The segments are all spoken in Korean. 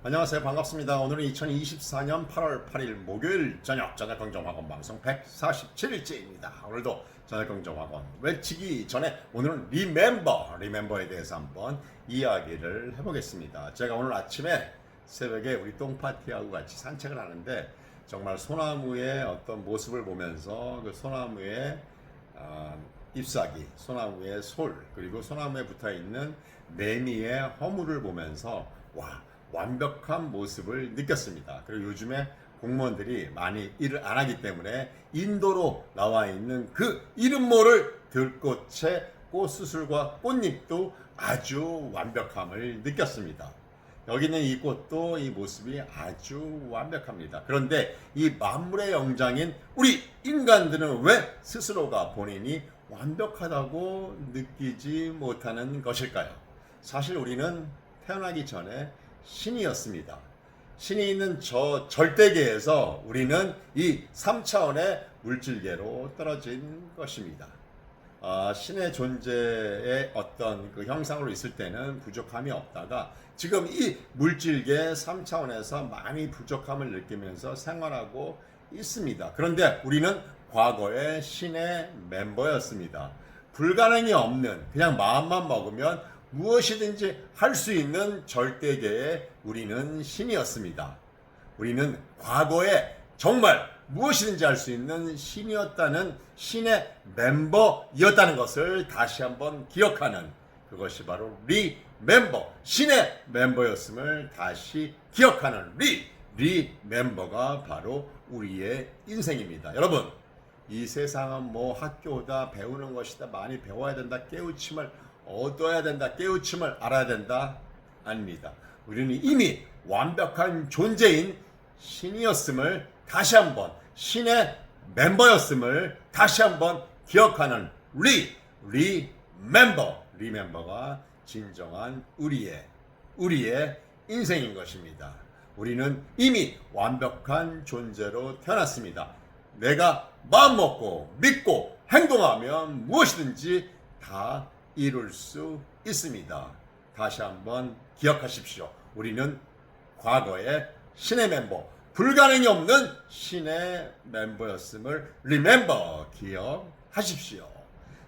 안녕하세요. 반갑습니다. 오늘은 2024년 8월 8일 목요일 저녁 저녁경정학원 방송 147일째입니다. 오늘도 저녁경정학원 외치기 전에 오늘은 리멤버, 리멤버에 대해서 한번 이야기를 해보겠습니다. 제가 오늘 아침에 새벽에 우리 똥파티하고 같이 산책을 하는데 정말 소나무의 어떤 모습을 보면서 그 소나무의 아, 잎사귀, 소나무의 솔, 그리고 소나무에 붙어 있는 매미의 허물을 보면서 와 완벽한 모습을 느꼈습니다. 그리고 요즘에 공무원들이 많이 일을 안 하기 때문에 인도로 나와 있는 그 이름 모를 들꽃의 꽃수술과 꽃잎도 아주 완벽함을 느꼈습니다. 여기 있는 이 꽃도 이 모습이 아주 완벽합니다. 그런데 이 만물의 영장인 우리 인간들은 왜 스스로가 본인이 완벽하다고 느끼지 못하는 것일까요? 사실 우리는 태어나기 전에 신이었습니다. 신이 있는 저 절대계에서 우리는 이 3차원의 물질계로 떨어진 것입니다. 아, 신의 존재의 어떤 그 형상으로 있을 때는 부족함이 없다가 지금 이 물질계 3차원에서 많이 부족함을 느끼면서 생활하고 있습니다. 그런데 우리는 과거에 신의 멤버였습니다. 불가능이 없는 그냥 마음만 먹으면 무엇이든지 할 수 있는 절대계에 우리는 신이었습니다. 우리는 과거에 정말 무엇이든지 할 수 있는 신이었다는 신의 멤버였다는 것을 다시 한번 기억하는 그것이 바로 리 멤버 신의 멤버였음을 다시 기억하는 리 리 멤버가 바로 우리의 인생입니다. 여러분 이 세상은 뭐 학교다 배우는 것이다 많이 배워야 된다 깨우침을 얻어야 된다 깨우침을 알아야 된다 아닙니다. 우리는 이미 완벽한 존재인 신이었음을 다시 한번 신의 멤버였음을 다시 한번 기억하는 리 리멤버 리멤버가 진정한 우리의 우리의 인생인 것입니다. 우리는 이미 완벽한 존재로 태어났습니다. 내가 마음 먹고 믿고 행동하면 무엇이든지 다 이룰 수 있습니다. 다시 한번 기억하십시오. 우리는 과거의 신의 멤버, 불가능이 없는 신의 멤버였음을 remember 기억하십시오.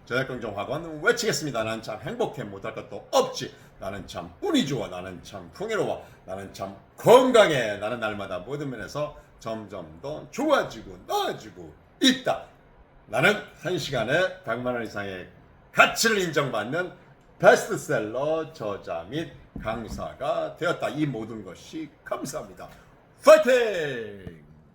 저녁경정학원 외치겠습니다. 나는 참 행복해 못할 것도 없지. 나는 참 운이 좋아. 나는 참 풍요로워. 나는 참 건강해. 나는 날마다 모든 면에서 점점 더 좋아지고 나아지고 있다. 나는 한 시간에 100만 원 이상의 가치를 인정받는 베스트셀러 저자 및 강사가 되었다. 이 모든 것이 감사합니다. 파이팅!